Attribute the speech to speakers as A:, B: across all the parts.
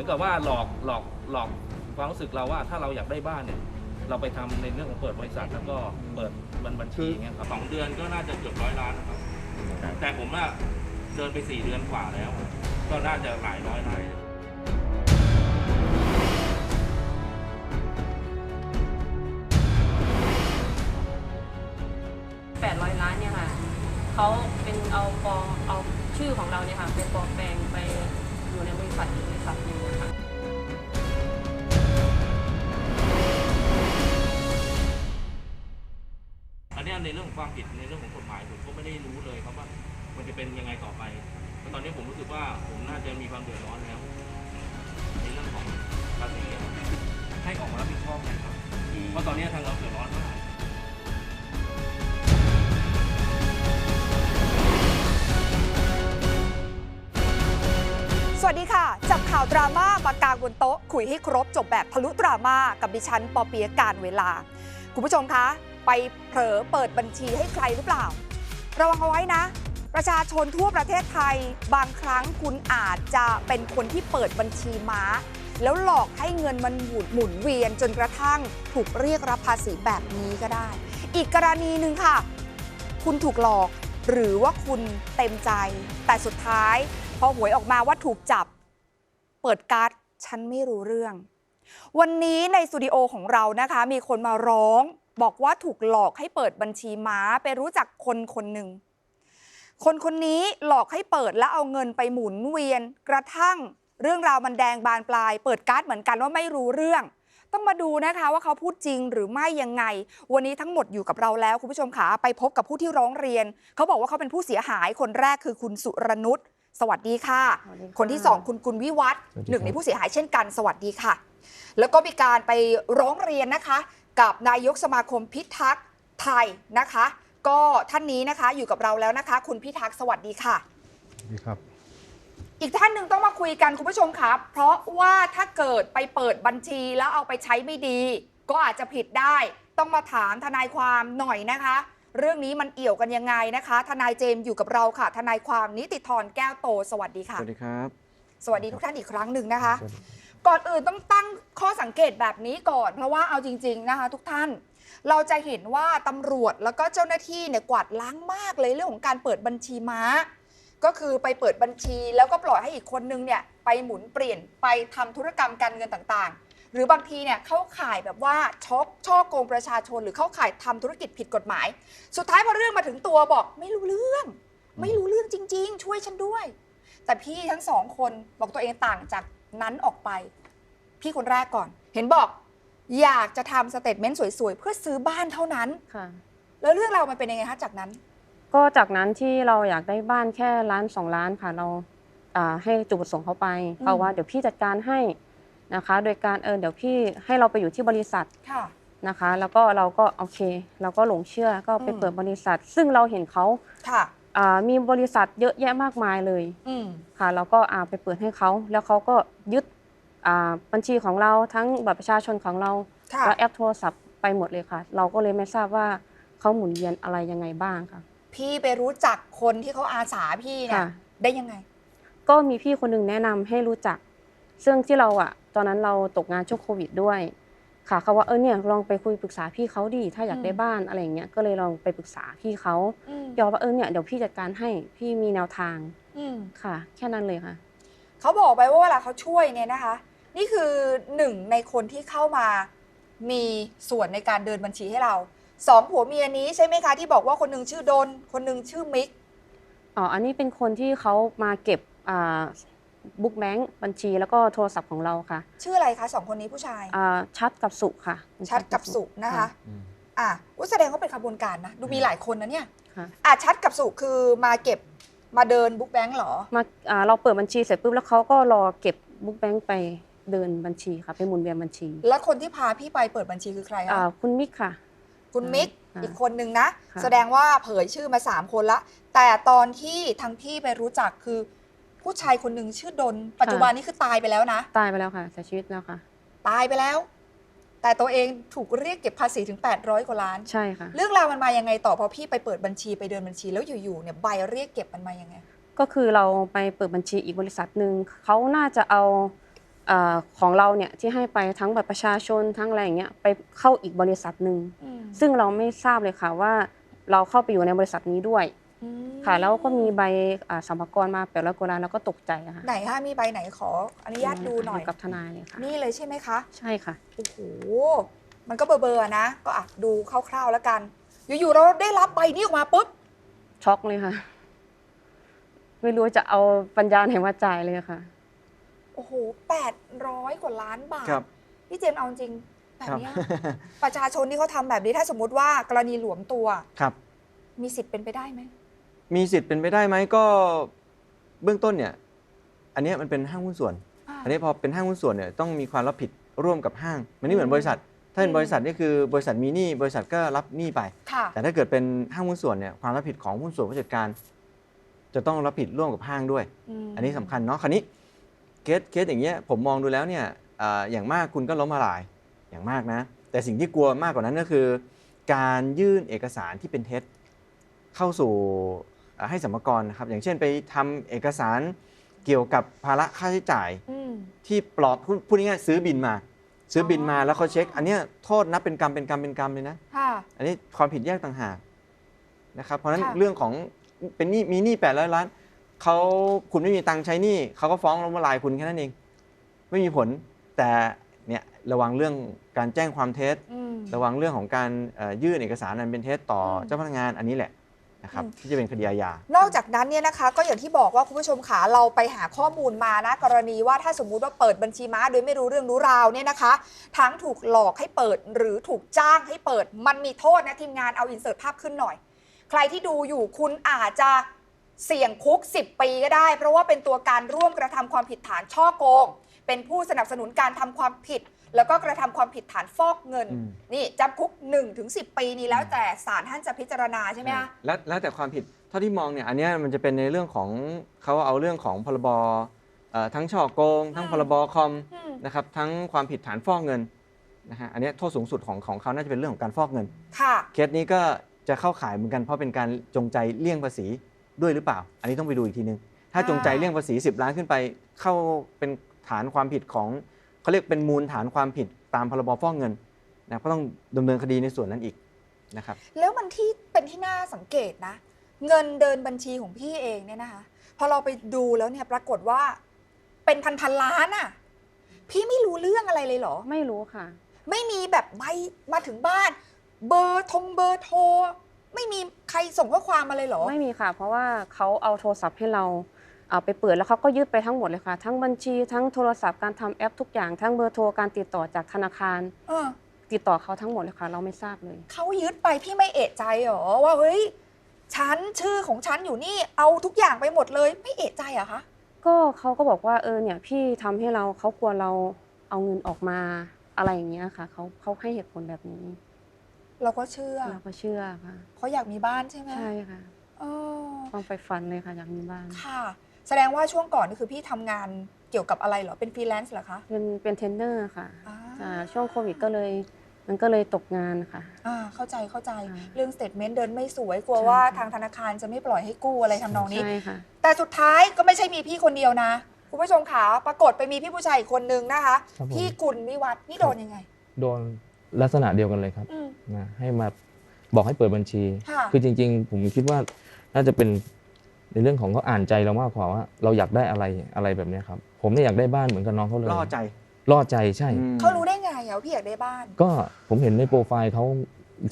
A: มือนกับว่าหลอกหลอกหลอกความรู้สึกเราว่าถ้าเราอยากได้บ้านเนี่ย เราไปทำในเรื่องของเปิดบริษัทแล้วก็เปิดบัญบัญชีอย่างเงี้ยครับสองเดือนก็น่าจะเกือบร้อยล้านนะครับ แต่ผมว่าเดินไปสี่เดือนกว่าแล้ว ก็น่าจะหลายร้อยล้าน
B: 800ล้านเนี่ยค่ะเขาเป็นเอาปลอมเอาชื่อของเราเนี่ยค่ะไปปลอมแปลงไป
A: ความผิดในเรื่องของกฎหมายผมก็ไม่ได้รู้เลยครับว่ามันจะเป็นยังไงต่อไปเพราะตอนนี้ผมรู้สึกว่าผมน่าจะมีความเดือดร้อนแล้วในเรื่องของภาษีอะให้ออกมารับผิดชอบหน่อยครับเพราะตอนนี้ทางเราเดือดร้อนมาก
C: สวัสดีค่ะ จับข่าวดราม่ามากางบนโต๊ะ คุยให้ครบจบแบบทะลุดราม่ากับดิฉันปอเปียะการเวลา คุณผู้ชมคะ ไปเผลอเปิดบัญชีให้ใครหรือเปล่า ระวังเอาไว้นะ ประชาชนทั่วประเทศไทย บางครั้งคุณอาจจะเป็นคนที่เปิดบัญชีม้า แล้วหลอกให้เงินมันหมุนหมุนเวียนจนกระทั่งถูกเรียกรับภาษีแบบนี้ก็ได้ อีกกรณีหนึ่งค่ะ คุณถูกหลอกหรือว่าคุณเต็มใจ แต่สุดท้าย พอหวยออกมาว่าถูกจับ เปิดการ์ดฉันไม่รู้เรื่อง วันนี้ในสตูดิโอของเรานะคะ มีคนมาร้องบอกว่าถูกหลอกให้เปิดบัญชีม้าไปรู้จักคนคนหนึ่ง คนคนนี้หลอกให้เปิดแล้วเอาเงินไปหมุนเวียน กระทั่งเรื่องราวมันแดงบานปลาย เปิดการ์ดเหมือนกันว่าไม่รู้เรื่อง ต้องมาดูนะคะว่าเขาพูดจริงหรือไม่ยังไง วันนี้ทั้งหมดอยู่กับเราแล้วคุณผู้ชมขาไปพบกับผู้ที่ร้องเรียน เขาบอกว่าเขาเป็นผู้เสียหายคนแรกคือคุณสุรนุชสวัสดีค่ะ
B: สวัสดีค่ะ
C: คนที่สองคุณกุลวิวัฒน์
D: สวัสดี
C: หนึ่ง
D: ครับ
C: ในผู้เสียหายเช่นกัน สวัสดีค่ะ แล้วก็มีการไปร้องเรียนนะคะ กับนายกสมาคมพิทักษ์ไทยนะคะ ก็ท่านนี้นะคะอยู่กับเราแล้วนะคะ คุณพิทักษ์สวัสดีค่ะ
D: ดีครับ
C: อีกท่านหนึ่งต้องมาคุยกันคุณผู้ชมครับ เพราะว่าถ้าเกิดไปเปิดบัญชีแล้วเอาไปใช้ไม่ดี ก็อาจจะผิดได้ ต้องมาถามทนายความหน่อยนะคะ เรื่องนี้มันเอี่ยวกันยังไงนะคะ ทนายเจมส์อยู่กับเราค่ะ ทนายความนิติธรแก้วโต สวัสดีค่ะ
D: สวัสดีครับ
C: สวัสดีทุกท่านอีกครั้งหนึ่งนะคะ
D: สวัสดี
C: ก่อนอื่นต้องตั้งข้อสังเกตแบบนี้ก่อน เพราะว่าเอาจริง ๆนะคะ ทุกท่าน เราจะเห็นว่าตำรวจแล้วก็เจ้าหน้าที่เนี่ยกวาดล้างมากเลยเรื่องของการเปิดบัญชีม้า ก็คือไปเปิดบัญชีแล้วก็ปล่อยให้อีกคนนึงเนี่ยไปหมุนเปลี่ยนไปทำธุรกรรมการเงินต่างๆ หรือบางทีเนี่ยเข้าข่ายแบบว่าช็อกช่อโกงประชาชน หรือเข้าข่ายทำธุรกิจผิดกฎหมาย สุดท้ายพอเรื่องมาถึงตัวบอกไม่รู้เรื่อง ไม่รู้เรื่องจริง ๆ ช่วยฉันด้วย แต่พี่ทั้งสองคนบอกตัวเองต่างจาก นั้นออกไป พี่คนแรกก่อน เห็นบอก อยากจะทำสเตทเมนต์สวยๆ เพื่อซื้อบ้านเท่านั้น
B: ค่ะ
C: แล้วเรื่องราวมันเป็นยังไงคะจากนั้น
B: ก็จากนั้นที่เราอยากได้บ้านแค่ล้านสองล้านค่ะ เราอ่าให้จุดประสงค์เขาไป
C: อืม
B: เขาว่าเดี๋ยวพี่จัดการให้นะคะ โดยการเออเดี๋ยวพี่ให้เราไปอยู่ที่บริษัท
C: ค่ะ
B: นะคะ แล้วก็เราก็โอเค เราก็หลงเชื่อก็ไป
C: อืม
B: เปิดบริษัท ซึ่งเราเห็นเขา
C: ค่ะ
B: อ่ามีบริษัทเยอะแยะมากมายเลย
C: อืม
B: ค่ะเราก็อ่าไปเปิดให้เขา แล้วเขาก็ยึดอ่าบัญชีของเราทั้งบัตรประชาชนของเรา
C: ค่ะ
B: แล้วแอปโทรศัพท์ไปหมดเลยค่ะ เราก็เลยไม่ทราบว่าเขาหมุนเวียนอะไรยังไงบ้างค่ะ
C: พี่ไปรู้จักคนที่เขาอาสาพี่เนี่ย
B: ค่ะ
C: ได้ยังไง
B: ก็มีพี่คนหนึ่งแนะนำให้รู้จัก ซึ่งที่เราอะตอนนั้นเราตกงานช่วงโควิดด้วย ค่ะเขาว่าเออเนี่ยลองไปคุยปรึกษาพี่เขาดีถ้าอยาก
C: อืม
B: ได้บ้านอะไรอย่างเงี้ยก็เลยลองไปปรึกษาพี่เขา
C: อืม
B: ยอมว่าเออเนี่ยเดี๋ยวพี่จัดการให้พี่มีแนวทาง
C: อืม
B: ค่ะ แค่นั้นเลยค่ะ
C: เขาบอกไปว่าเวลาเขาช่วยเนี่ยนะคะ นี่คือหนึ่งในคนที่เข้ามามีส่วนในการเดินบัญชีให้เราสองผัวเมียนี้ใช่ไหมคะที่บอกว่าคนหนึงชื่อดน คนหนึงชื่อมิก
B: อ๋ออันนี้เป็นคนที่เขามาเก็บอ่า บุ๊กแบงค์บัญชีแล้วก็โทรศัพท์ของเราค่ะ
C: ชื่ออะไรคะสองคนนี้ผู้ชาย
B: อ่าชัดกับสุค่ะ
C: ชัดกับสุนะคะ
D: อืม
C: อะอุ๊ยแสดงว่าเป็นขบวนการนะดูมีหลายคนนะเนี่ย
B: ค่ะ
C: อะชัดกับสุคือมาเก็บมาเดินบุ๊กแบงค์เหรอ
B: มาอ่าเราเปิดบัญชีเสร็จปุ๊บแล้วเขาก็รอเก็บบุ๊กแบงค์ไปเดินบัญชีค่ะไปหมุนเวียนบัญชี
C: แล้วคนที่พาพี่ไปเปิดบัญชีคือใคร
B: อ่า
C: คะ
B: คุณมิกค่ะ
C: คุณมิก
B: อ่า
C: อีกคนนึงนะ
B: ค่ะ
C: แสดงว่าเผยชื่อมา 3 คนละ แต่ตอนที่ทางพี่ไปรู้จักคือ ผู้ชายคนหนึ่งชื่อดน ปัจจุบันนี้คือตายไปแล้วนะ
B: ตายไปแล้วค่ะเสียชีวิตแล้วค่ะ
C: ตายไปแล้ว แต่ตัวเองถูกเรียกเก็บภาษีถึง 800 กว่าล้าน
B: ใช่ค่ะ
C: เรื่องราวมันมายังไงต่อพอพี่ไปเปิดบัญชีไปเดินบัญชีแล้วอยู่ๆเนี่ยใบเรียกเก็บมันมายังไง
B: ก็คือเราไปเปิดบัญชีอีกบริษัทหนึ่งเขาน่าจะเอาเอ่อของเราเนี่ยที่ให้ไปทั้งบัตรประชาชนทั้งอะไรอย่างเงี้ยไปเข้าอีกบริษัทหนึ่ง
C: อืม
B: ซึ่งเราไม่ทราบเลยค่ะว่า เราเข้าไปอยู่ในบริษัทนี้ด้วย
C: อืม
B: ค่ะ แล้วก็มีใบอ่าสัมภาระมาแปดร้อยกว่าล้านแล้วก็ตกใจอะค่ะ
C: ไหนคะมีใบไหนขออนุญาตดูหน่อย
B: กับทนายเลยค่ะ
C: นี่เลยใช่ไหมคะ
B: ใช่ค่ะ
C: โอ้โหมันก็เบอร์เบอร์นะ ก็อะดูคร่าวๆแล้วกัน อยู่ๆเราได้รับใบนี้ออกมาปุ๊บ
B: ช็อกเลยค่ะ ไม่รู้จะเอาปัญญาไหนมาจ่ายเลยค่ะ
C: โอ้โหแปดร้อยกว่าล้านบาท
D: ครับ
C: พี่เจมส์เอาจริงแบบ
D: ครับ
C: เนี้ยประชาชนที่เขาทำแบบนี้ถ้าสมมติว่ากรณีหลวมตัว
D: ครับ
C: มีสิทธิ์เป็นไปได้ไหม
D: มีสิทธิ์เป็นไปได้ไหมก็เบื้องต้นเนี่ย อันเนี้ยมันเป็นห้างหุ้นส่วนอันนี้พอเป็นห้างหุ้นส่วนเนี่ยต้องมีความรับผิดร่วมกับห้าง มันไม่เหมือนบริษัท ถ้าเป็น
C: อืม
D: บริษัทนี่คือบริษัทมีหนี้บริษัทก็รับหนี้ไป
C: ค่ะ
D: แต่ถ้าเกิดเป็นห้างหุ้นส่วนเนี่ยความรับผิดของหุ้นส่วนผู้จัดการ จะต้องรับผิดร่วมกับห้างด้วย
C: ม
D: อันนี้สำคัญเนาะคราวนี้เคสเคสอย่างเงี้ยผมมองดูแล้วเนี่ยอ่าอย่างมากคุณก็ล้มละลายอย่างมากนะ แต่สิ่งที่กลัวมากกว่านั้นก็คือ การยื่นเอกสารที่เป็นเท็จเข้าสู่อ่า ให้สมรกรนะครับอย่างเช่นไปทำเอกสารเกี่ยวกับภาระค่าใช้จ่าย
C: อืม
D: ที่ปลอดพูดพูดง่ายๆซื้อบินมา ซื้อบินมา
C: อ๋อ
D: แล้วเขาเช็ค อันเนี้ยโทษนับเป็นกรรมเป็นกรรมเป็นกรรมเลยนะ
C: ค่ะ
D: อันนี้ความผิดแยกต่างหากนะครับเพราะฉะนั้น
C: ค่ะ
D: เรื่องของเป็นหนี้มีหนี้แปดร้อยล้านเขาคุณไม่มีตังค์ใช้หนี้เขาก็ฟ้องล้มละลายคุณแค่นั้นเอง ไม่มีผลแต่เนี่ยระวังเรื่องการแจ้งความเท็จ
C: อืม
D: ระวังเรื่องของการเอ่อยื่นเอกสารอันเป็นเท็จต่ออ
C: ม
D: เจ้าพนักงานอันนี้แหละ นะครับ
C: อืม
D: ที่จะเป็นคดีอาญา
C: นอกจากนั้นเนี่ยนะคะ ก็อย่างที่บอกว่าคุณผู้ชมขาเราไปหาข้อมูลมานะกรณีว่าถ้าสมมุติว่าเปิดบัญชีม้าโดยไม่รู้เรื่องรู้ราวเนี่ยนะคะ ทั้งถูกหลอกให้เปิดหรือถูกจ้างให้เปิด มันมีโทษนะทีมงานเอาอินเสิร์ตภาพขึ้นหน่อย ใครที่ดูอยู่คุณอาจจะเสี่ยงคุก 10 ปีก็ได้ เพราะว่าเป็นตัวการร่วมกระทำความผิดฐานช่อโกง เป็นผู้สนับสนุนการทำความผิด แล้วก็กระทำความผิดฐานฟอกเงิน
D: อืม
C: นี่จำคุก1ถึง10ปีนี้แล้วแต่ศาลท่านจะพิจารณาใช่ไหมคะ
D: แล้วแล้วแต่ความผิดเท่าที่มองเนี่ยอันเนี้ยมันจะเป็นในเรื่องของเขาเอาเรื่องของพรบเอ่อทั้งช่อโกง ทั้ง
C: อืม
D: พรบคอม
C: อืม
D: นะครับทั้งความผิดฐานฟอกเงินนะฮะอันเนี้ยโทษสูงสุดของของเขาน่าจะเป็นเรื่องของการฟอกเงิน
C: ค่ะ
D: เคสนี้ก็จะเข้าข่ายเหมือนกันเพราะเป็นการจงใจเลี่ยงภาษีด้วยหรือเปล่า อันนี้ต้องไปดูอีกทีนึง ถ้า
C: อ่า
D: จงใจเลี่ยงภาษี 10 ล้านขึ้นไป เข้าเป็นฐานความผิดของ เขาเรียกเป็นมูลฐานความผิดตามพรบฟอกเงินนะก็ต้องดำเนินคดีในส่วนนั้นอีกนะครับ
C: แล้วมันที่เป็นที่น่าสังเกตนะ เงินเดินบัญชีของพี่เองเนี่ยนะคะพอเราไปดูแล้วเนี่ยปรากฏว่าเป็นพันพันๆล้านอะ่ะ พี่ไม่รู้เรื่องอะไรเลยเหรอ
B: ไม่รู้ค่ะ
C: ไม่มีแบบใบมาถึงบ้าน เบอร์ทงเบอร์โทร ไม่มีใครส่งข้อความมาเลยเหรอ
B: ไม่มีค่ะ เพราะว่าเขาเอาโทรศัพท์ให้เรา เอาไปเปิดแล้วเขาก็ยึดไปทั้งหมดเลยค่ะ ทั้งบัญชีทั้งโทรศัพท์การทำแอปทุกอย่างทั้งเบอร์โทรการติดต่อจากธนาคาร
C: เออ
B: ติดต่อเขาทั้งหมดเลยค่ะ เราไม่ทราบเลย
C: เขายึดไปพี่ไม่เอะใจเหรอว่าเฮ้ยฉันชื่อของฉันอยู่นี่เอาทุกอย่างไปหมดเลย ไม่เอะใจเหรอะคะ
B: ก็เขาก็บอกว่าเออเนี่ยพี่ทำให้เราเขากลัวเราเอาเงินออกมาอะไรอย่างเงี้ยค่ะเขาเขาให้เหตุผลแบบนี้
C: เราก็เชื่อ
B: เราก็เชื่อค่ะ
C: เขาอยากมีบ้านใช่ไหม
B: ใช่ค่ะ
C: เออ
B: ความใฝ่ฝันเลยค่ะอยากมีบ้าน
C: ค่ะ แสดงว่าช่วงก่อนนี่คือพี่ทำงานเกี่ยวกับอะไรเหรอ เป็นฟรีแลนซ์เหรอคะ
B: เป็นเป็นเทรนเนอร์ค่ะ
C: อ่า
B: อ่าช่วงโควิดก็เลย มันก็เลยตกงานค่ะ
C: อ่าเข้าใจเข้าใจ
B: อ่า
C: เรื่องสเตทเมนต์เดินไม่สวยกลัว
B: ใช่
C: ว่า
B: ค่ะ
C: ทางธนาคารจะไม่ปล่อยให้กู้อะไรทำนองนี้
B: ใช่ค่ะ
C: แต่สุดท้ายก็ไม่ใช่มีพี่คนเดียวนะ คุณผู้ชมขาปรากฏไปมีพี่ผู้ชายอีกคนนึงนะคะ
E: ครับผม
C: พี่กุลวิวัฒน์นี่โดนยังไง
E: โดนลักษณะเดียวกันเลยครับ
C: อืม
E: นะให้มาบอกให้เปิดบัญชี
C: ค่ะ
E: คือจริง ๆ ผมคิดว่าน่าจะเป็น ในเรื่องของเขาอ่านใจเรามากกว่าว่าเราอยากได้อะไรอะไรแบบเนี้ยครับ ผมเนี่ยอยากได้บ้านเหมือนกับน้องเขาเลย
D: ล่อใจ
E: ล่อใจใช่
D: อืม
C: เขารู้ได้ไงอะว่าพี่อยากได้บ้าน
E: ก็ผมเห็นในโปรไฟล์เขา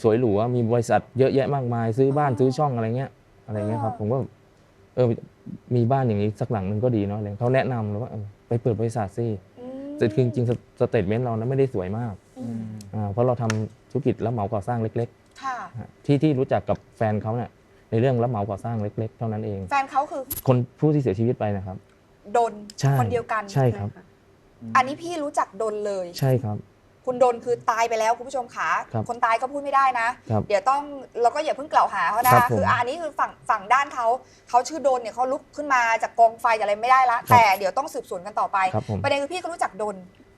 E: สวยหรูว่ามีบริษัทเยอะแยะมากมาย ซื้อบ้าน
C: อ๋อ
E: ซื้อช่องอะไรเงี้ย อะไรเงี้ยครับ
C: อ๋อ
E: ผมก็เออมีบ้านอย่างนี้สักหลังหนึ่งก็ดีเนาะอะไรเขาแนะนำแล้วว่าเออไปเปิดบริษัทสิ
C: อืม
E: แต่คือจริงๆสเตทเมนต์เรานะไม่ได้สวยมาก
C: อื
D: อื
C: ม
D: ม
E: อ่าเพราะเราทำธุรกิจรับเหมาก่อสร้างเล็ก
C: ค่ะ
E: ๆฮะที่ที่รู้จักกับแฟนเขาเนี่ย ในเรื่องรับเหมาก่อสร้างเล็ก ๆ เท่านั้นเอง
C: แฟนเขาคือ
E: คนผู้ที่เสียชีวิตไปนะครับ
C: ดน
E: ใช่
C: คนเดียวกัน
E: ใช่ครับ
C: อันนี้พี่รู้จักดนเลย
E: ใช่ครับ
C: คุณดนคือตายไปแล้วคุณผู้ชมขา
E: ครับ
C: คนตายก็พูดไม่ได้นะ
E: ครับ
C: เดี๋ยวต้องเราก็อย่าเพิ่งกล่าวหาเขานะครับ
E: ผม
C: คืออันนี้คือฝั่งฝั่งด้านเขาเขาชื่อดนเนี่ยเขาลุกขึ้นมาจากกองไฟอะไรไม่ได้ละ
E: ครับ
C: แต่เดี๋ยวต้องสืบสวนกันต่อไป
E: ครับผม
C: ประเด็นคือพี่ก็รู้จักดน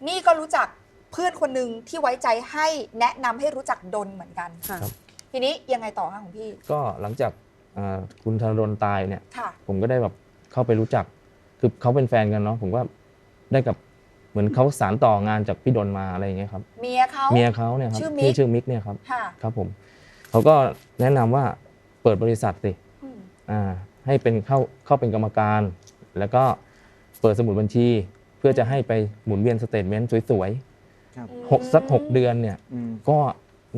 C: นี่ก็รู้จักเพื่อนคนหนึ่งที่ไว้ใจให้แนะนำให้รู้จักดนเหมือนกัน
B: ค่ะ
C: ทีนี้ยังไงต่อคะของพี่
E: ก็หลังจากอ่าคุณธนรนตายเนี่ย
C: ค่ะ
E: ผมก็ได้แบบเข้าไปรู้จัก คือเขาเป็นแฟนกันเนาะผมก็ได้กับเหมือนเขาสารต่องานจากพี่ดนมาอะไรอย่างเงี้ยครับ
C: เมียเขา
E: เมียเขาเนี่ยครับ
C: ชื่อมิก
E: ที่ชื่อมิกเนี่ยครับ
C: ค่ะ
E: ครับผมเขาก็แนะนำว่าเปิดบริษัทสิ
C: อืม
E: อ่าให้เป็นเข้าเข้าเป็นกรรมการ แล้วก็เปิดสมุดบัญชี เพื่อจะให้ไปหมุนเวียนสเตทเมนต์สวย
D: ครับ
E: ๆหกสักหกเดือนเนี่ย
D: อืม
E: ก็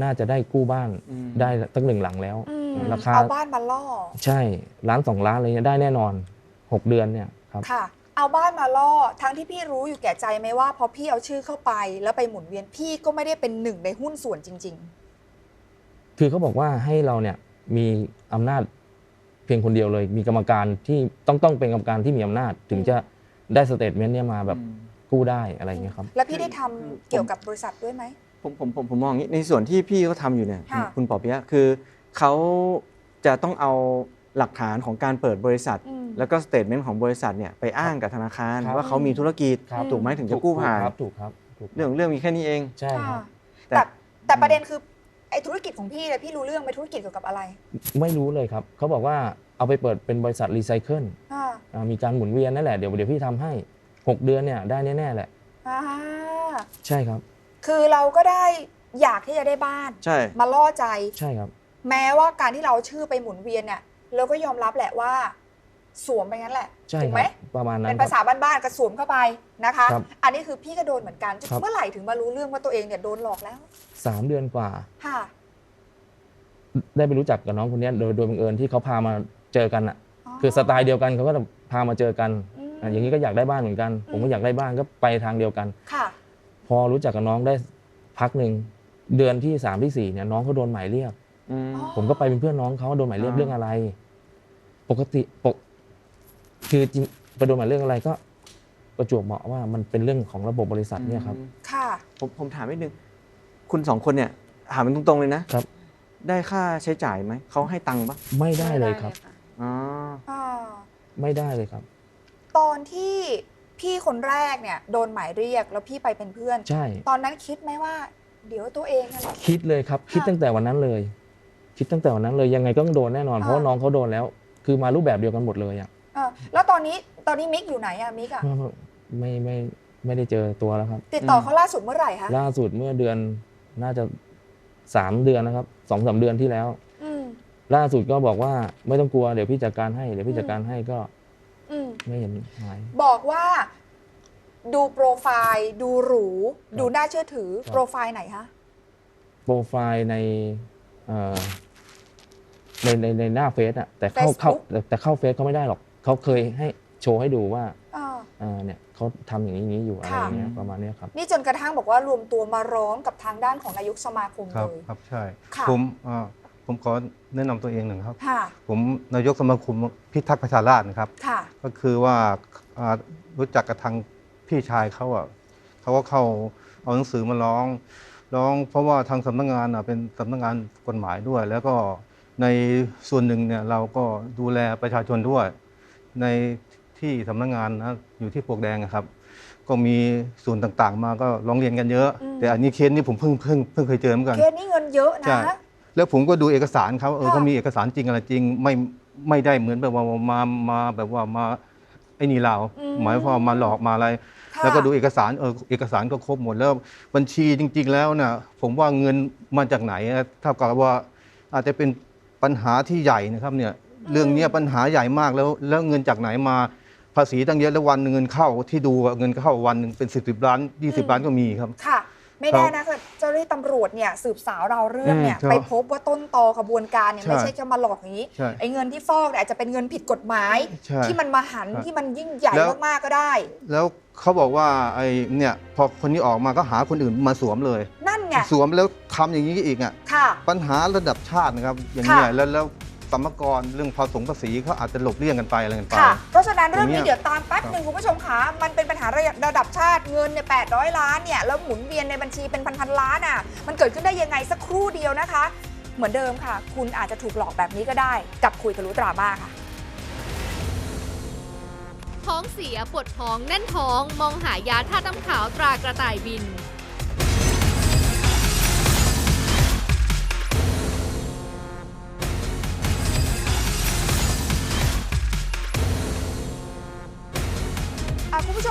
E: น่าจะได้กู้บ้าน
D: อืม
E: ได้ตั้งหนึ่งหลังแล้ว
C: อืม
E: ราคา
C: เอาบ้านมาล่อ
E: ใช่ล้านสองล้านอะไรเงี้ยได้แน่นอน 6 เดือนเนี่ยครับ
C: ค่ะ เอาบ้านมาล่อ ทั้งที่พี่รู้อยู่แก่ใจไหมว่าพอพี่เอาชื่อเข้าไปแล้วไปหมุนเวียนพี่ก็ไม่ได้เป็นหนึ่งในหุ้นส่วนจริง
E: คือเขาบอกว่าให้เราเนี่ยมีอำนาจเพียงคนเดียวเลย มีกรรมการที่ต้องต้องเป็นกรรมการที่มีอำนาจ ถึงจะได้สเตทเมนต์เนี่ยมาแบบ
D: อืม
E: กู้ได้อะไรเงี้ยครับ
C: ๆ แล้วพี่ได้ทำ
D: คือ
C: เกี่ยวกับบริษัทด้วยไหม
D: ผมผมผมผมมองอย่างนี้ในส่วนที่พี่เขาทำอยู่เนี่ย
C: ค่ะ
D: คุณปอเปียะคือเขาจะต้องเอาหลักฐานของการเปิดบริษัท
C: อืม
D: แล้วก็สเตทเมนต์ของบริษัทเนี่ยไปอ้างกับธนาคาร
E: ครับ
D: ว่าเขามีธุรกิจ
E: ครับ
D: ถูกไหมถึงจะกู้ผ่าน
E: ครับถูกครับถูกครับ
D: เรื่องของเรื่องมีแค่นี้เอง
E: ใช่ครับ
C: ค่ะ
D: แต่
C: แต่แต่ประเด็นคือไอ้ธุรกิจของพี่เนี่ยพี่รู้เรื่องไหมธุรกิจเกี่ยวกับอะไร
E: ไม่รู้เลยครับ เขาบอกว่าเอาไปเปิดเป็นบริษัทรีไซเคิล
C: อ่า
E: อ่ามีการหมุนเวียนนั่นแหละ เดี๋ยวเดี๋ยวพี่ทำให้ 6 เดือนเนี่ยได้แน่ ๆ แหละ
C: อ่า
E: ใช่ครับ
C: คือเราก็ได้อยากที่จะได้บ้าน
D: ใช่
C: มาล่อใจ
E: ใช่ครับ
C: แม้ว่าการที่เราเอาชื่อไปหมุนเวียนเนี่ยเราก็ยอมรับแหละว่า สวมไปงั้นแหละ
E: ใช่
C: ถูก
E: ค
C: ไหม
E: รับประมาณนั้
C: เป็นน
E: ค
C: ภาษา
E: รับ
C: บ้านๆกระสวมเข้าไปนะคะ
E: ครับ
C: อันนี้คือพี่ก็โดนเหมือนกัน
E: ครับ
C: เมื่อไหร่ถึงมารู้เรื่องว่าตัวเองเนี่ยโดนหลอกแล้ว
E: สามเดือนกว่า
C: ค่ะ
E: ได้ไปรู้จักกับน้องคนเนี้ยโดยโดยบังเอิญที่เขาพามาเจอกันอะ คือสไตล์เดียวกันเขาก็พามาเจอกัน
C: อืม
E: อะอย่างนี้ก็อยากได้บ้านเหมือนกัน ผมก็อยากได้บ้านก็ไปทางเดียวกัน
C: ค่ะ
E: พอรู้จักกับน้องได้พักหนึ่งเดือนที่สามที่สี่เนี่ยน้องเขาโดนหมายเรียก
D: อืม
C: อ๋อ
E: ผมก็ไปเป็นเพื่อนน้องเขาโดนหมายเรียก
D: อ่า
E: เรื่องอะไร ปกติปก คือจริงไปโดนหมายเรียกอะไรก็ ประจวบเหมาะว่ามันเป็นเรื่องของระบบบริษัทเนี่ยครับ
C: ค่ะ
D: ผมผมถามนิดนึง คุณสองคนเนี่ย ถามมันตรงๆเลยนะ
E: ครับ
D: ได้ค่าใช้จ่ายไหม เขาให้ตังค์ปะ
E: ไม่ได้เลยครับ
D: อ๋อ
C: อ่า
E: ไม่ได้เลยครับ
C: ตอนที่ พี่คนแรกเนี่ยโดนหมายเรียกแล้วพี่ไปเป็นเพื่อน
E: ใช่
C: ตอนนั้นคิดไหมว่า เดี๋ยวตัวเองนั่นแหละ
E: คิดเลยครับ คิดตั้งแต่วันนั้นเลย คิดตั้งแต่วันนั้นเลยยังไงก็ต้องโดนแน่นอน
C: อ่า
E: เพราะว่าน้องเขาโดนแล้ว คือมารูปแบบเดียวกันหมดเลยอะ
C: เออแล้วตอนนี้ตอนนี้มิกอยู่ไหนอะมิกอะ
E: ไม่ไม่ไม่ได้เจอตัวแล้วครับ
C: ติดต่อเขาล่าสุดเมื่อไหร่คะ
E: ล่าสุดเมื่อเดือนน่าจะสามเดือนนะครับสองสามเดือนที่แล้ว
C: อืม
E: ล่าสุดก็บอกว่าไม่ต้องกลัวเดี๋ยวพี่จัดการให้เดี๋ยวพี่จัดการให้ก็
C: อืม
E: ไม่เห็นหาย
C: บอกว่าดูโปรไฟล์ดูหรู ดูน่าเชื่อถือ
E: ครับ
C: โปรไฟล์ไหนคะ
E: โปรไฟล์ในเอ่อในในในหน้าเฟซอะแต่เข้า
C: Facebook
E: เข้าแต่แต่เข้าเฟซเขาไม่ได้หรอกเขาเคยให้โชว์ให้ดูว่า
C: อ่า
E: อ่าเนี่ยเขาทำอย่างนี้อย่างนี้อยู่อะไร
C: ค่ะ
E: อย่างเงี้ยประมาณเนี้ยครับ
C: นี่จนกระทั่งบอกว่ารวมตัวมาร้องกับทางด้านของนายกสมาคม
F: ครับ
C: เลย
F: ครับใช่
C: ค่ะ
F: ผมอ่า ผมขอแนะนำตัวเองหนึ่งครับ
C: ค่ะ
F: ผมนายกสมาคมพิทักษ์ประชาราษฎร์นะครับ
C: ค่ะ
F: ก็คือว่าอ่ารู้จักกับทางพี่ชายเขาอะเขาก็เข้าเอาหนังสือมาร้อง ร้องเพราะว่าทางสำนักงานอะเป็นสำนักงานกฎหมายด้วย แล้วก็ในส่วนหนึ่งเนี่ยเราก็ดูแลประชาชนด้วย ในที่สำนักงานนะอยู่ที่ปลวกแดงอะครับ ก็มีส่วนต่างๆ มาก็ร้องเรียนกันเยอะ
C: อืม
F: แต่อันนี้เคสนี้ผมเพิ่งเพิ่งเพิ่งเคยเจอเหมือนกัน
C: เคสนี้เงินเยอะ
F: ใช่
C: นะ
F: แล้วผมก็ดูเอกสารเขาเออ
C: ค่ะ
F: เขามีเอกสารจริงอะไรจริงไม่ไม่ได้เหมือนแบบว่ามามาแบบว่ามาไอ้นี่เราหมายความว่ามาหลอกมาอะไร
C: ค่ะ
F: แล้วก็ดูเอกสารเออเอกสารก็ครบหมดแล้วบัญชีจริง ๆ แล้วน่ะผมว่าเงินมาจากไหนอะเท่ากับว่าอาจจะเป็นปัญหาที่ใหญ่นะครับเนี่ยเรื่องเนี้ยปัญหาใหญ่มากแล้วแล้วเงินจากไหนมาภาษีตั้งเยอะแล้ววันหนึ่งเงินเข้าที่ดูอะเงินเข้าวันหนึ่งเป็นสิบสิบล้านยี่สิบล้านก็มีครับ
C: ค่ะ ไม่แน่นะคือเจ้าหน้าที่ตำรวจเนี่ยสืบสาวเราเรื่องเนี่ย
F: อืมครับ
C: ไปพบว่าต้นตอขบวนการเนี่ย
F: ใช่
C: ไม่ใช่แค่มาหลอกอย่างนี้
F: ใช่
C: ไอ้เงินที่ฟอกเนี่ยอาจจะเป็นเงินผิดกฎหมาย
F: ใช่
C: ที่มันมาหัน
F: ใช่
C: ที่มันยิ่งใหญ่
F: แล้ว
C: มากๆก็ได้
F: แล้วเขาบอกว่าไอ้เนี่ยพอคนนี้ออกมาก็หาคนอื่นมาสวมเลย
C: นั่นไง
F: สวมแล้วทำอย่างนี้อีกอะ
C: ค่ะ
F: ปัญหาระดับชาตินะครับอย่างนี้ย
C: ค่ะ
F: แล้วแล้ว สมกรเรื่องภาษีภาษีเขาอาจจะหลบเลี่ยงกันไปอะไรกันไป
C: ค่ะ เพราะฉะนั้นเรื่อง
F: อย่างเงี้
C: นี้
F: ย
C: เดี๋ยวตามแป๊บหนึ่งคุณผู้ชมคะมันเป็นปัญหาระดับระดับชาติเงินเนี่ยแปดล้านเนี่ยแล้วหมุนเวียนในบัญชีเป็นพันๆล้านอะ มันเกิดขึ้นได้ยังไงสักครู่เดียวนะคะ เหมือนเดิมค่ะ คุณอาจจะถูกหลอกแบบนี้ก็ได้ กับคุยทะลุดราม่าค่ะ
G: ท้องเสียปวดท้องแน่นท้อง มองหายาท่าตุน้ำขาวตรากระต่ายบิน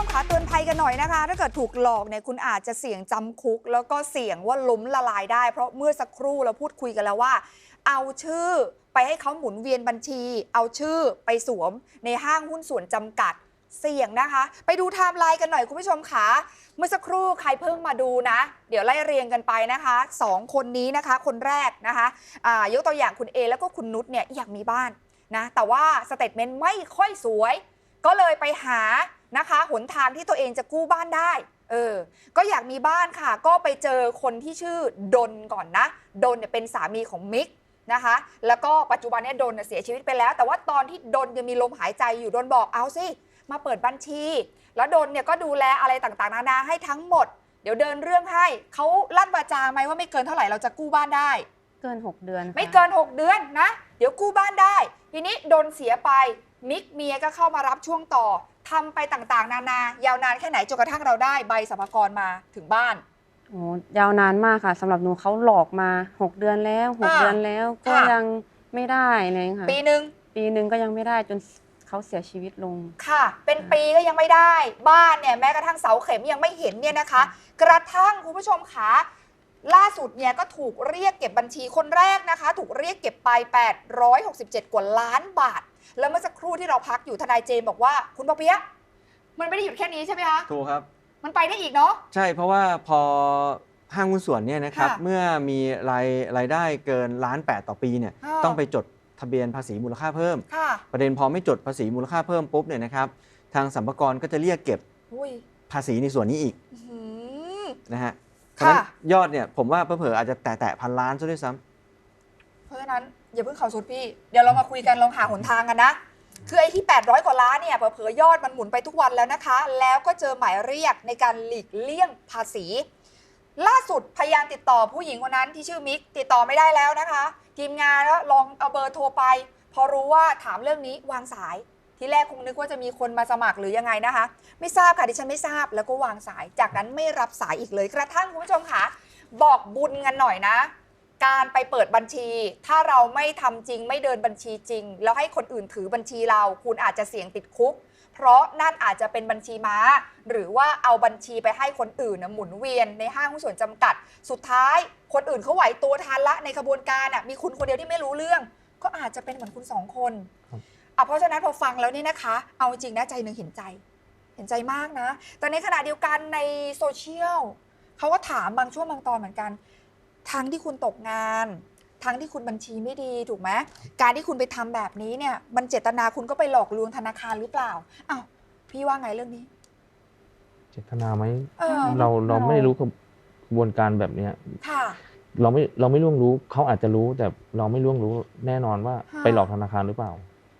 C: มคะเตือนภัยกันหน่อยนะคะ ถ้าเกิดถูกหลอกเนี่ยคุณอาจจะเสี่ยงจำคุก แล้วก็เสี่ยงว่าล้มละลายได้ เพราะเมื่อสักครู่เราพูดคุยกันแล้วว่า เอาชื่อไปให้เขาหมุนเวียนบัญชี เอาชื่อไปสวมในห้างหุ้นส่วนจำกัดเสี่ยงนะคะ ไปดูไทม์ไลน์กันหน่อยคุณผู้ชมค่ะเมื่อสักครู่ใครเพิ่งมาดูนะ เดี๋ยวไล่เรียงกันไปนะคะสองคนนี้นะคะ คนแรกนะคะอ่ายกตัวอย่างคุณเอแล้วก็คุณนุชเนี่ยอยากมีบ้านนะแต่ว่าสเตทเมนต์ไม่ค่อยสวย ก็เลยไปหา นะคะ หนทางที่ตัวเองจะกู้บ้านได้ เออ ก็อยากมีบ้านค่ะ ก็ไปเจอคนที่ชื่อดนก่อนนะ ดนเนี่ยเป็นสามีของมิกนะคะ แล้วก็ปัจจุบันเนี่ยดนน่ะเสียชีวิตไปแล้ว แต่ว่าตอนที่ดนยังมีลมหายใจอยู่ดนบอกเอาสิมาเปิดบัญชี แล้วดนเนี่ยก็ดูแลอะไรต่างๆ นานาให้ทั้งหมด เดี๋ยวเดินเรื่องให้เขาลั่นวาจาไหมว่าไม่เกินเท่าไหร่เราจะกู้บ้านได้
B: เกิน 6 เดือนค่ะ
C: ไม่เกิน 6 เดือนนะ เดี๋ยวกู้บ้านได้ ทีนี้โดนเสียไปมิกเมียก็เข้ามารับช่วงต่อ ทำไปต่างๆ นานายาวนานแค่ไหนจนกระทั่งเราได้ใบสรรพากรมาถึงบ้าน
B: โอ้ยาวนานมากค่ะสำหรับหนูเขาหลอกมา 6 เดือนแล้ว
C: อ่า
B: 6เดือนแล้วก็
C: ค่ะ
B: ยังไม่ได้เลยค่ะ
C: ปีหนึ่ง
B: ปีหนึ่งก็ยังไม่ได้จนเขาเสียชีวิตลง
C: ค่ะ เป็นปีก็ยังไม่ได้ บ้านเนี่ยแม้กระทั่งเสาเข็มยังไม่เห็นเนี่ยนะคะ กระทั่งคุณผู้ชมคะล่าสุดเนี่ยก็ถูกเรียกเก็บบัญชีคนแรกนะคะ ถูกเรียกเก็บไป 867 กว่าล้านบาท แล้วเมื่อสักครู่ที่เราพักอยู่ทนายเจมส์บอกว่าคุณปอเปียะมันไม่ได้หยุดแค่นี้ใช่ไหมคะ
D: ถูกครับ
C: มันไปได้อีกเนาะ
D: ใช่เพราะว่าพอห้างหุ้นส่วนเนี่ยนะครับ
C: ค่ะ
D: เมื่อมีรายรายได้เกินล้านแปดต่อปีเนี่ย
C: อ้าว
D: ต้องไปจดทะเบียนภาษีมูลค่าเพิ่ม
C: ค่ะ
D: ประเด็นพอไม่จดภาษีมูลค่าเพิ่มปุ๊บเนี่ยนะครับทางสัมภากรก็จะเรียกเก็บ
C: อุ้ย
D: ภาษีในส่วนนี้อีก
C: อื้อหือ
D: นะฮะเพราะฉะนั้น
C: ค่ะ
D: ยอดเนี่ยผมว่าเผลอๆอาจจะแตะๆพันล้านซะด้วยซ้ำ
C: เพราะฉะนั้น อย่าเพิ่งเข่าสุดพี่ เดี๋ยวเรามาคุยกันลองหาหนทางกันนะ คือไอ้ที่ 800 กว่าล้านเนี่ยเผลอๆยอดมันหมุนไปทุกวันแล้วนะคะ แล้วก็เจอหมายเรียกในการหลีกเลี่ยงภาษี ล่าสุดพยายามติดต่อผู้หญิงคนนั้นที่ชื่อมิกติดต่อไม่ได้แล้วนะคะ ทีมงานแล้วลองเอาเบอร์โทรไป พอรู้ว่าถามเรื่องนี้วางสาย ที่แรกคงนึกว่าจะมีคนมาสมัครหรือยังไงนะคะ ไม่ทราบค่ะดิฉันไม่ทราบแล้วก็วางสาย จากนั้นไม่รับสายอีกเลยกระทั่งคุณผู้ชมค่ะบอกบุญกันหน่อยนะ การไปเปิดบัญชี ถ้าเราไม่ทำจริงไม่เดินบัญชีจริง แล้วให้คนอื่นถือบัญชีเรา คุณอาจจะเสี่ยงติดคุก เพราะนั่นอาจจะเป็นบัญชีม้า หรือว่าเอาบัญชีไปให้คนอื่นนะหมุนเวียนในห้างหุ้นส่วนจำกัด สุดท้ายคนอื่นเขาไหวตัวทันละในขบวนการอะมีคุณคนเดียวที่ไม่รู้เรื่อง ก็อาจจะเป็นเหมือนคุณสองคน
E: ครับ
C: อะเพราะฉะนั้นพอฟังแล้วนี่นะคะ เอาจริงนะใจหนึ่งเห็นใจ เห็นใจมากนะ แต่ในขณะเดียวกันในโซเชียลเขาก็ถามบางช่วงบางตอนเหมือนกัน ทั้งที่คุณตกงาน ทั้งที่คุณบัญชีไม่ดีถูกไหมการที่คุณไปทำแบบนี้เนี่ย มันเจตนาคุณก็ไปหลอกลวงธนาคารหรือเปล่าอ้าวพี่ว่าไงเรื่องนี้
E: เจตนาไหม
C: เออ
E: เราเราไม่รู้กระบวนการแบบเนี้ย
C: ค่ะ
E: เราไม่เราไม่ล่วงรู้เขาอาจจะรู้แต่เราไม่ล่วงรู้แน่นอนว่า
C: ค่ะ
E: ไปหลอกธนาคารหรือเปล่า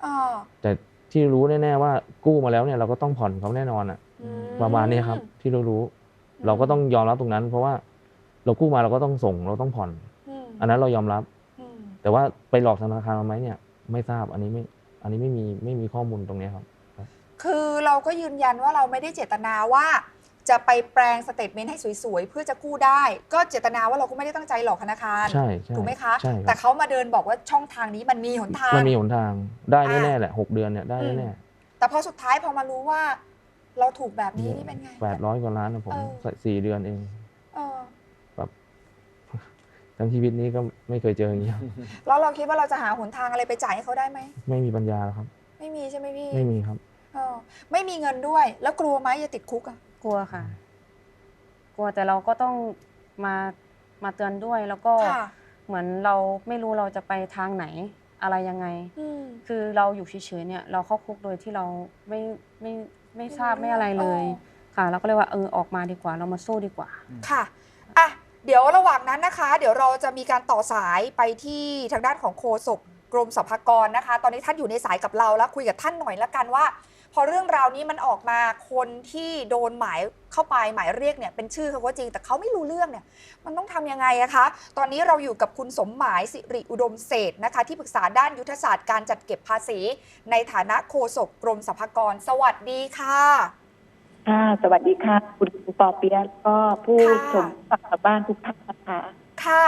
C: อ๋อ
E: แต่ที่รู้แน่ๆว่ากู้มาแล้วเนี่ยเราก็ต้องผ่อนเขาแน่นอนอะ
C: อื
E: ประมาณนี้ครับ ที่เรารู้ เราก็ต้องยอมรับตรงนั้น เพราะว่า เรากู้มาเราก็ต้องส่งเราต้องผ่อน
C: ม
E: อันนั้นเรายอมรับ
C: อืม
E: แต่ว่าไปหลอกธนาคารมาไหมเนี่ย ไม่ทราบอันนี้ไม่อันนี้ไม่มีไม่มีข้อมูลตรงเนี้ยครับ
C: คือเราก็ยืนยันว่าเราไม่ได้เจตนาว่า จะไปแปลงสเตทเมนต์ให้สวยๆ เพื่อจะกู้ได้ ก็เจตนาว่าเราก็ไม่ได้ตั้งใจหลอกธนาคาร
E: ใช่ใช่
C: ถูกไหมคะ
E: ใช่ค
C: แต่
E: รับ
C: เขามาเดินบอกว่าช่องทางนี้มันมีหนทาง
E: มันมีหนทางได้
C: อ่า
E: แน่ๆแหละหกเดือนเนี่ยได้
C: อืม
E: แน่
C: แต่พอสุดท้ายพอมารู้ว่า เราถูกแบบนี้นี่เป็นไง
E: แปดร้อยกว่าล้านนะผม
C: เออ
E: สี่เดือนเอง
C: เออ
E: ทั้งชีวิตนี้ก็ไม่เคยเจออย่างนี้ครับ
C: แล้วเราคิดว่าเราจะหาหนทางอะไรไปจ่ายให้เขาได้ไหม
E: ไม่มีปัญญาแล้วครับ
C: ไม่มีใช่ไหมพี่
E: ไม่มีครับ
C: เออไม่มีเงินด้วย แล้วกลัวไหมจะติดคุกอะ
B: กลัวค่ะ กลัวแต่เราก็ต้องมามาเตือนด้วยแล้วก็
C: ค่ะ
B: เหมือนเราไม่รู้เราจะไปทางไหนอะไรยังไง
C: อืม
B: คือเราอยู่เฉยๆเนี่ย เราเข้าคุกโดยที่เราไม่ไม่ไม่ทราบไม่อะไรเลย ค่ะ เราก็เลยว่าเออออกมาดีกว่า เรามาสู้ดีกว่า
C: ค่ะอะ เดี๋ยวระหว่างนั้นนะคะ เดี๋ยวเราจะมีการต่อสายไปที่ทางด้านของโฆษกกรมสรรพากรนะคะ ตอนนี้ท่านอยู่ในสายกับเราแล้วคุยกับท่านหน่อยละกันว่า พอเรื่องราวนี้มันออกมาคนที่โดนหมายเข้าไปหมายเรียกเนี่ยเป็นชื่อเขาก็จริง แต่เขาไม่รู้เรื่องเนี่ย มันต้องทำยังไงอะคะ ตอนนี้เราอยู่กับคุณสมหมายสิริอุดมเศษนะคะ ที่ปรึกษาด้านยุทธศาสตร์การจัดเก็บภาษี ในฐานะโฆษกกรมสรรพากร สวัสดีค่ะ
H: ค่ะสวัสดีค่ะ คุณปอเปียะแล้วก็ผู้
C: ค่ะ
H: ชมฝาวบ้านทุกท่านนะคะ
C: ค่ะ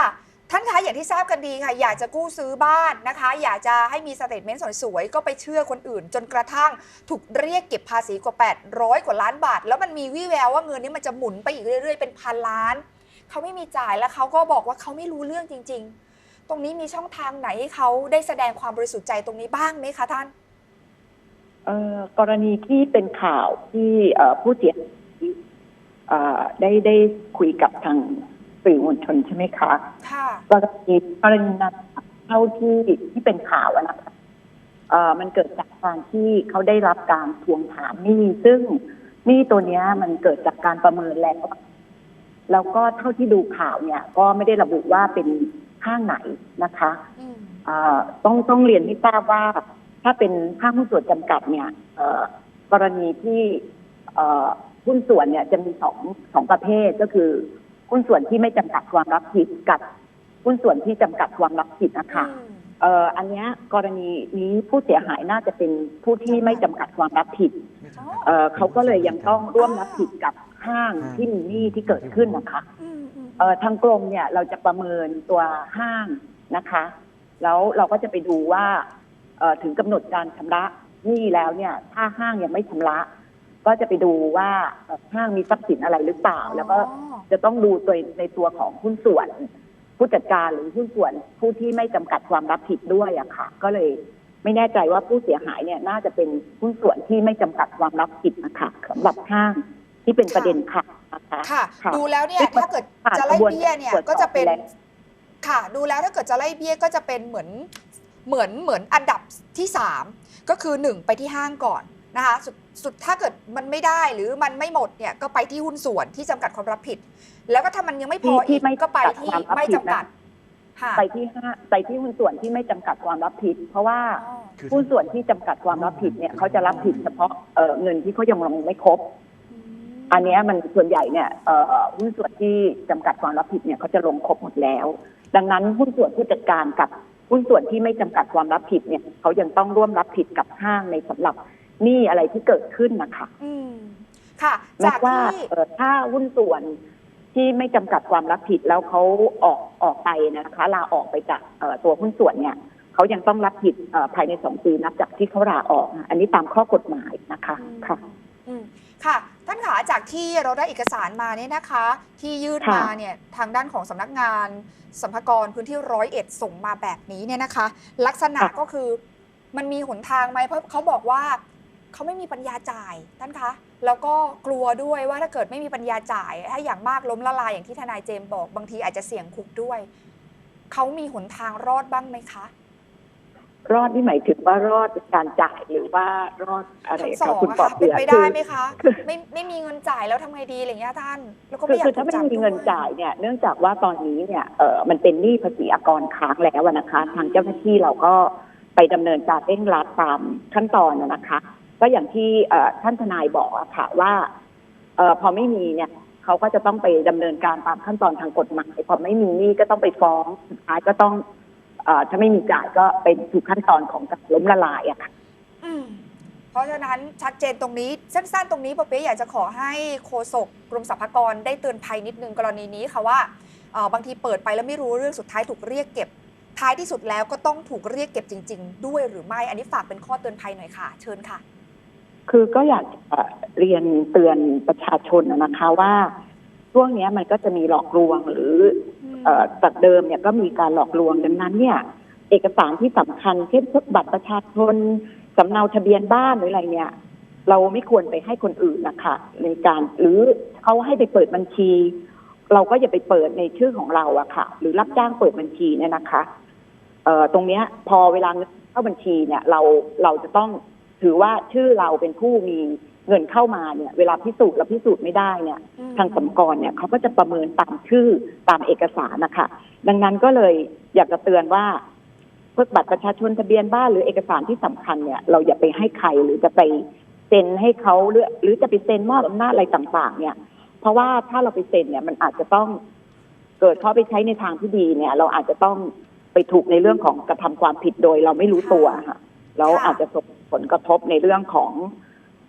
C: ท่านคะอย่างที่ทราบกันดีค่ะ อยากจะกู้ซื้อบ้านนะคะ อยากจะให้มีสเตทเมนต์สวยๆ ก็ไปเชื่อคนอื่น จนกระทั่งถูกเรียกเก็บภาษีกว่า 800 กว่าล้านบาท แล้วมันมีวี่แววว่าเงินนี้มันจะหมุนไปอีกเรื่อยๆ เป็นพันล้าน เขาไม่มีจ่ายแล้วเขาก็บอกว่าเขาไม่รู้เรื่องจริง ๆ ตรงนี้มีช่องทางไหนให้เขาได้แสดงความบริสุทธิ์ใจตรงนี้บ้างไหมคะท่าน
H: กรณีที่เป็นข่าวที่เอ่อผู้เสียหายเอ่อได้ได้คุยกับทางสื่อมวลชนใช่ไหมคะ
C: ค่ะ
H: กรณีกรณีนั้นเท่าที่ที่เป็นข่าวอะนะคะเอ่อมันเกิดจากการที่เขาได้รับการทวงถามหนี้ซึ่งหนี้ตัวเนี้ยมันเกิดจากการประเมินแล้วแล้วก็เท่าที่ดูข่าวเนี่ย ก็ไม่ได้ระบุว่าเป็นห้างไหนนะคะ
C: อืม
H: อ่าต้องต้องเรียนให้ทราบว่า ถ้าเป็นห้างหุ้นส่วนจำกัดเนี่ยเอ่อกรณีที่เอ่อหุ้นส่วนเนี่ยจะมีสองสองประเภทก็คือหุ้นส่วนที่ไม่จำกัดความรับผิดกับหุ้นส่วนที่จำกัดความรับผิดนะคะ
C: อืม
H: เอ่ออันเนี้ยกรณีนี้ผู้เสียหายน่าจะเป็นผู้ที่ไม่จำกัดความรับผิดเอ่อเขาก็เลยยังต้องร่วมรับผิดกับห้างที่มีหนี้ที่เกิดขึ้นนะคะ
C: อืมอืม
H: เอ่อทางกรมเนี่ยเราจะประเมินตัวห้างนะคะ แล้วเราก็จะไปดูว่าเอ่อ ถึงกำหนดการชำระหนี้แล้วเนี่ย ถ้าห้างยังไม่ชำระ ก็จะไปดูว่าเอ่อห้างมีทรัพย์สินอะไรหรือเปล่า แล้วก็
C: อ๋อ
H: จะต้องดูตัวในตัวของหุ้นส่วน ผู้จัดการหรือหุ้นส่วนผู้ที่ไม่จำกัดความรับผิดด้วยอะค่ะ ก็เลยไม่แน่ใจว่าผู้เสียหายเนี่ยน่าจะเป็นหุ้นส่วนที่ไม่จำกัดความรับผิดนะคะสำหรับห้างที่เป็นประเด็นค่ะนะคะ
C: ค่ะ
H: ค่ะ
C: ดูแล้วเนี่ย
H: ซึ่งมัน
C: ถ้าเกิด
H: ผ่าน
C: จะไล่
H: กระบวน
C: เบี้ยเนี่ย
H: การตรวจสอบ
C: ก็จะเป็น
H: ไปแล้ว
C: ค่ะ ดูแล้วถ้าเกิดจะไล่เบี้ยก็จะเป็นเหมือน เหมือนเหมือนอันดับที่ 3 ก็คือ 1 ไปที่ห้างก่อนนะคะสุดสุดถ้าเกิดมันไม่ได้หรือมันไม่หมดเนี่ยก็ไปที่หุ้นส่วนที่จำกัดความรับผิด แล้วก็ถ้ามันยังไม่พอ
H: ที่
C: อีก
H: ไม่
C: ก็ไป
H: จำกัด
C: ที่
H: ความรับ
C: ไม่
H: ผิด
C: จำกัด
H: นะ
C: ค่ะ
H: ไปที่ห้าไปที่หุ้นส่วนที่ไม่จำกัดความรับผิด เพราะว่า
C: อ๋อ
D: คือ
H: หุ้นส่วนที่จำกัดความรับผิดเนี่ยเขาจะรับผิดเฉพาะเอ่อเงินที่เขายังลงไม่ครบ
C: อืม
H: อันเนี้ยมันส่วนใหญ่เนี่ยเอ่อหุ้นส่วนที่จำกัดความรับผิดเนี่ยเขาจะลงครบหมดแล้ว ดังนั้นหุ้นส่วนผู้จัดการกับ หุ้นส่วนที่ไม่จำกัดความรับผิดเนี่ยเขายังต้องร่วมรับผิดกับห้างในสำหรับหนี้อะไรที่เกิดขึ้นนะคะ
C: อืมค่ะ
H: แม้
C: จาก
H: ว่า
C: ที่
H: เอ่อถ้าหุ้นส่วนที่ไม่จำกัดความรับผิดแล้วเขาออกออกไปนะคะลาออกไปจากเอ่อตัวหุ้นส่วนเนี่ยเขายังต้องรับผิดเอ่อภายในสองปีนับจากที่เขาลาออกนะอันนี้ตามข้อกฎหมายนะคะ ค่ะ
C: อืมค่ะท่านขา จากที่เราได้เอกสารมาเนี่ยนะคะ ที่ยื่น
H: ค่ะ
C: มาเนี่ยทางด้านของสำนักงานสัมภากรพื้นที่ร้อยเอ็ดส่งมาแบบนี้เนี่ยนะคะ ลักษณะก็คือมันมีหนทางไหมเพราะเขาบอกว่าเขาไม่มีปัญญาจ่ายท่านคะ แล้วก็กลัวด้วยว่าถ้าเกิดไม่มีปัญญาจ่าย ถ้าอย่างมากล้มละลายอย่างที่ทนายเจมส์บอกบางทีอาจจะเสี่ยงคุกด้วยเขามีหนทางรอดบ้างไหมคะ
H: รอดนี่หมายถึงว่ารอดการจ่ายหรือว่ารอดอะไร
C: ทั้งส
H: คะ
C: อง
H: คุณ
C: อะ
H: ปอ
C: ค่ะ
H: เปี
C: เป็น
H: ย
C: ไป
H: คื
C: ได้
H: อ
C: ไหมคะ ไม่ไม่มีเงินจ่ายแล้วทำไงดีอะไรอย่างเงี้ยท่าน แล้วก็
H: คื
C: ไม่
H: อ
C: อยาก
H: คือถ้าไม่
C: ถูกจับ
H: มีเงิน
C: ด้วย
H: จ่ายเนี่ยเนื่องจากว่าตอนนี้เนี่ยเออมันเป็นหนี้ภาษีอากรค้างแล้วอะนะคะ ทางเจ้าหน้าที่เราก็ไปดำเนินการเร่งรัดตามขั้นตอนอะนะคะ ก็อย่างที่เอ่อท่านทนายบอกอะค่ะว่าเออพอไม่มีเนี่ยเขาก็จะต้องไปดำเนินการตามขั้นตอนทางกฎหมายพอไม่มีหนี้ก็ต้องไปฟ้องสุดท้ายก็ต้องเอ่อ ถ้าไม่มีจ่ายก็เป็นสู่ขั้นตอนของการล้มละลายอะค่ะ
C: อืมเพราะฉะนั้นชัดเจนตรงนี้สั้นๆตรงนี้ปอเปี๊ยะอยากจะขอให้โฆษกกรมสรรพากรได้เตือนภัยนิดนึงกรณีนี้ค่ะว่าเอ่อบางทีเปิดไปแล้วไม่รู้เรื่องสุดท้ายถูกเรียกเก็บ ท้ายที่สุดแล้วก็ต้องถูกเรียกเก็บจริง ๆ ด้วยหรือไม่อันนี้ฝากเป็นข้อเตือนภัยหน่อยค่ะ เชิญค่ะ
H: คือก็อยากจะเรียนเตือนประชาชนนะนะคะว่าช่วงเนี้ยมันก็จะมีหลอกลวงหรือเอ่อ จากเดิมเนี่ยก็มีการหลอกลวงดังนั้นเนี่ย เอกสารที่สำคัญเช่นพวกบัตรประชาชนสำเนาทะเบียนบ้านหรืออะไรเนี่ย เราไม่ควรไปให้คนอื่นนะคะในการหรือเขาให้ไปเปิดบัญชี เราก็อย่าไปเปิดในชื่อของเราอะค่ะ หรือรับจ้างเปิดบัญชีเนี่ยนะคะเอ่อตรงเนี้ยพอเวลาเข้าบัญชีเนี่ย เราเราจะต้องถือว่าชื่อเราเป็นผู้มี เงินเข้ามาเนี่ยเวลาพิสูจน์แล้วพิสูจน์ไม่ได้เนี่ย
C: อืม
H: ทางสมกรเนี่ยเขาก็จะประเมินตามชื่อตามเอกสารนะคะดังนั้นก็เลยอยากจะเตือนว่าพวกบัตรประชาชนทะเบียนบ้านหรือเอกสารที่สำคัญเนี่ย เราอย่าไปให้ใครหรือจะไปเซ็นให้เขาหรือหรือจะไปเซ็นมอบอำนาจอะไรต่าง ๆ เนี่ย เพราะว่าถ้าเราไปเซ็นเนี่ยมันอาจจะต้องเกิดเขาไปใช้ในทางที่ดีเนี่ย เราอาจจะต้องไปถูกในเรื่องของกระทำความผิดโดย เราไม่รู้ตัวค่ะแล้วอาจจะส่งผลกระทบในเรื่องของ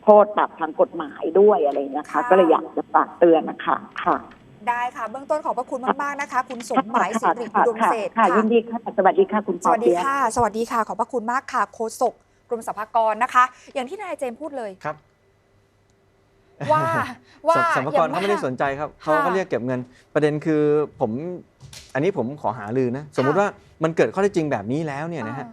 H: โทษปรับทางกฎหมายด้วยอะไรนะคะ ก็เลยอยากจะฝากเตือนนะคะค่ะ
C: ได้ค่ะ เบื้องต้นขอบพระคุณมาก ๆ นะคะ คุณสมหมายสิริอุดม
H: ค่ะ
C: เศรษฐ์
H: ค่ะ
C: ค่ะ
H: ยินดีค่ะ สวัสดีค่ะ คุณ
C: ส
H: ปอ
C: วัสดี
H: เปียะ
C: ค่ะ สวัสดีค่ะ ขอบพระคุณมากค่ะ โฆษกกรมสรรพากรนะคะ อย่างที่นายเจมส์พูดเลย
D: ครับ
C: ว่าว่า
D: สัมภากรเขาไม่ได้สนใจครับเขาก็เรียกเก็บเงิน ประเด็นคือผม อันนี้ผมขอหาลือนะ สมมุติว่ามันเกิดข้อเท็จจริงแบบนี้แล้วเนี่ยนะฮะ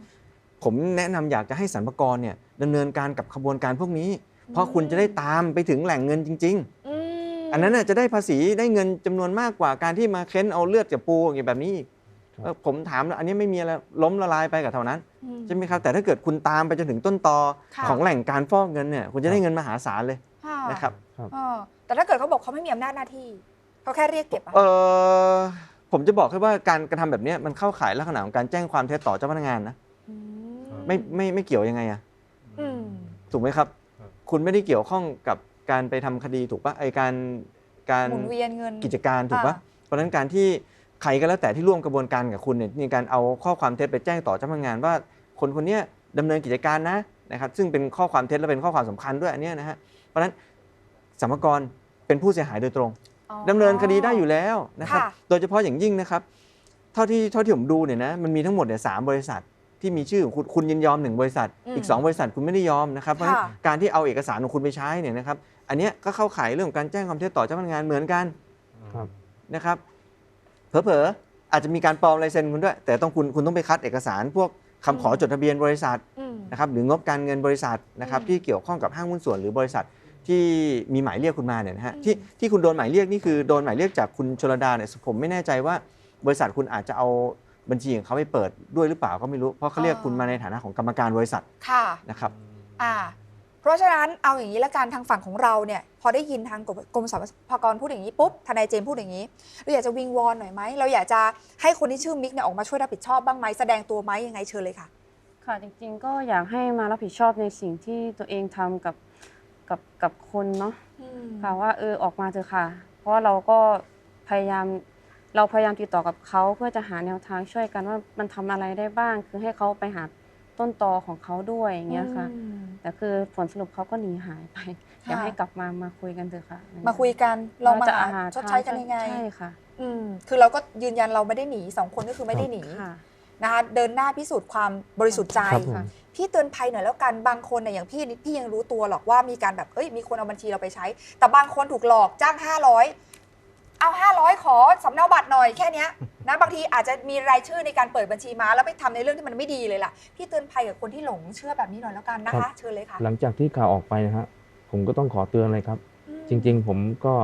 D: ผมแนะนำอยากจะให้สรรพากรเนี่ยดำเนินการกับขบวนการพวกนี้ เพราะคุณจะได้ตามไปถึงแหล่งเงินจริง
C: อืม
D: ๆอันนั้นน่ะจะได้ภาษีได้เงินจำนวนมากกว่าการที่มาเค้นเอาเลือดกับปูอย่างแบบนี้อีก
E: ครับ
D: เออผมถามแล้วอันนี้ไม่มีอะไรล้มละลายไปกับเท่านั้น
C: อืม
D: ใช่ไหมครับแต่ถ้าเกิดคุณตามไปจนถึงต้นตอ
C: ค่ะ
D: ของแหล่งการฟอกเงินเนี่ยคุณจะได้เงินมหาศาลเลย
C: ค่ะ
D: นะครับ
C: เออแต่ถ้าเกิดเขาบอกเขาไม่มีอำนาจหน้าที่เขาแค่เรียกเก็บอะ
D: เออผมจะบอกแค่ว่าการกระทำแบบเนี้ยมันเข้าข่ายลักษณะของการแจ้งความเท็จต่อเจ้าพนักงานนะ
C: ม
D: ไม่ไม่ไม่เกี่ยวยังไงอะ
C: อืม
D: ถูกไหมครับ
F: ครับ
D: คุณไม่ได้เกี่ยวข้องกับการไปทำคดีถูกปะไอการการ
C: หมุนเวียนเงิน
D: กิจการถูกปะ
C: อ่า
D: เพราะฉะนั้นการที่ใครก็แล้วแต่ที่ร่วมกระบวนการกับคุณเนี่ยมีการเอาข้อความเท็จไปแจ้งต่อเจ้าพนักงานว่า คนคนเนี้ยดำเนินกิจการนะนะครับ ซึ่งเป็นข้อความเท็จและเป็นข้อความสำคัญด้วยอันเนี้ยนะฮะเพราะฉะนั้นสมกรเป็นผู้เสียหายโดยตรง
C: อ๋อ
D: ดำเนินคดีได้อยู่แล้วนะครับ
C: ค่ะ
D: โดยเฉพาะอย่างยิ่งนะครับ เท่าที่เท่าที่ผมดูเนี่ยนะ มันมีทั้งหมดเนี่ยสามบริษัท ที่มีชื่อของคุณคุณยินยอมหนึ่งบริษัท
C: อืม
D: อีก 2 บริษัทคุณไม่ได้ยอมนะครับเพราะฉะนั้น
C: ค่ะ
D: การที่เอาเอกสารของคุณไปใช้เนี่ยนะครับอันเนี้ยก็เข้าข่ายเรื่องของการแจ้งความเท็จต่อเจ้าพนักงานเหมือนกัน
E: ครับ
D: นะครับเผลอๆอาจจะมีการปลอมลายเซ็นคุณด้วย แต่ต้องคุณคุณต้องไปคัดเอกสารพวกคำขอจดทะเบียนบริษัท
C: อืม
D: นะครับหรืองบการเงินบริษัทนะครับ
C: อืม
D: ที่เกี่ยวข้องกับห้างหุ้นส่วนหรือบริษัทที่มีหมายเรียกคุณมาเนี่ยนะฮะ
C: อืม
D: ที่ที่คุณโดนหมายเรียกนี่คือโดนหมายเรียกจากคุณชลดาเนี่ยผมไม่แน่ใจว่าบริษัทคุณอาจจะเอา บัญชีของเขาไปเปิดด้วยหรือเปล่าก็ไม่รู้ เพราะเขาเรียกคุณมาในฐานะของกรรมการบริษัท
C: ค่ะ
D: นะครับ
C: อ่าเพราะฉะนั้นเอาอย่างนี้ละกันทางฝั่งของเราเนี่ยพอได้ยินทางกรมกรมสรรพากรพูดอย่างนี้ปุ๊บทนายเจมส์พูดอย่างนี้เราอยากจะวิงวอนหน่อยไหมเราอยากจะให้คนที่ชื่อมิกเนี่ยออกมาช่วยรับผิดชอบบ้างไหมแสดงตัวไหมยังไงเชิญเลยค่ะ
B: ค่ะจริงๆ ก็อยากให้มารับผิดชอบในสิ่งที่ตัวเองทำกับกับกับคนเนาะค่ะว่าเออออกมาเถอะค่ะ เพราะว่าเราก็พยายาม เราพยายามติดต่อกับเขาเพื่อจะหาแนวทางช่วยกันว่ามันทำอะไรได้บ้าง คือให้เขาไปหาต้นตอของเขาด้วยอย่างเงี้ยค่ะ แต่คือผลสรุปเขาก็หนีหายไปอยากให้กลับมามาคุยกันเถอะค่ะ
C: มาคุยกันเรามา
B: จะ
C: หาชดใช้กันยังไง
B: ใช่ค่ะ
C: อืมคือเราก็ยืนยันเราไม่ได้หนีสองคนก็คือไม่ได้หนี
B: ค่ะ
C: นะคะเดินหน้าพิสูจน์ความบริสุทธิ์ใจ
E: ครับผม
C: พี่เตือนภัยหน่อยแล้วกันบางคนเนี่ยอย่างพี่นี่พี่ยังรู้ตัวหรอกว่ามีการแบบเอ้ยมีคนเอาบัญชีเราไปใช้ แต่บางคนถูกหลอกจ้าง 500 เอา 500 ขอสำเนาบัตรหน่อยแค่เนี้ยนะบางทีอาจจะมีรายชื่อในการเปิดบัญชีมาแล้วไปทำในเรื่องที่มันไม่ดีเลยล่ะพี่เตือนภัยกับคนที่หลงเชื่อแบบนี้หน่อยแล้วกันนะ
E: ครั
C: คะ
E: บ
C: เชิญเลยค่ะ
E: หลังจากที่ข่าวออกไปนะฮะผมก็ต้องขอเตือนเลยครับจริง ๆ ผมก็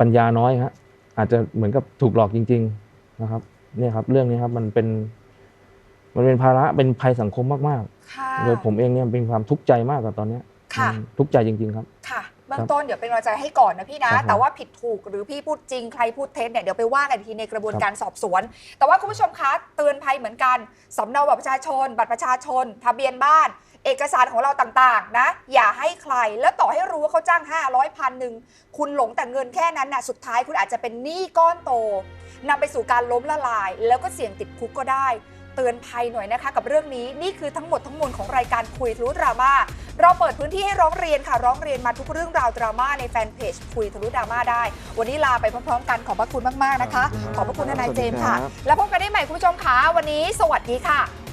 E: ปัญญาน้อยฮะอาจจะเหมือนกับถูกหลอกจริง ๆนะครับ เนี่ยครับ เรื่องนี้ครับมันเป็น มันเป็นภาระเป็นภัยสังคมมาก
C: ค่ะ
E: ๆโดยผมเองเนี่ยเป็นความทุกข์ใจมากกับตอนเนี้ย
C: ค่ะ
E: อืมทุกข์ใจจริง ๆ ครับ
C: ค่ะเบื้องต้นเดี๋ยวเป็นกำลังใจให้ก่อนนะพี่นะ
E: ครับผม
C: แต่ว่าผิดถูกหรือพี่พูดจริงใครพูดเท็จเนี่ยเดี๋ยวไปว่ากันอีกทีในกระบวนการสอบสวน แต่ว่าคุณผู้ชมคะเตือนภัยเหมือนกันสำเนาบัตรประชาชน บัตรประชาชน ทะเบียนบ้าน เอกสารของเราต่างๆ นะ อย่าให้ใครแล้วต่อให้รู้ว่าเขาจ้าง 500พันหนึ่งคุณหลงแต่เงินแค่นั้นน่ะสุดท้ายคุณอาจจะเป็นหนี้ก้อนโตนำไปสู่การล้มละลาย แล้วก็เสี่ยงติดคุกก็ได้ เตือนภัยหน่อยนะคะ กับเรื่องนี้นี่คือทั้งหมดทั้งมวลของรายการคุยทะลุดราม่าเราเปิดพื้นที่ให้ร้องเรียนค่ะร้องเรียนมาทุกเรื่องราวดราม่าในแฟนเพจคุยทะลุดราม่าได้ วันนี้ลาไปพร้อมๆกันขอบพระคุณมากๆนะคะ ขอบพระคุณทนายเจมส์ค่ะ
D: ขอบคุณครับ
C: แล้วพบกันได้ใหม่คุณผู้ชมค่ะวันนี้ สวัสดีค่ะ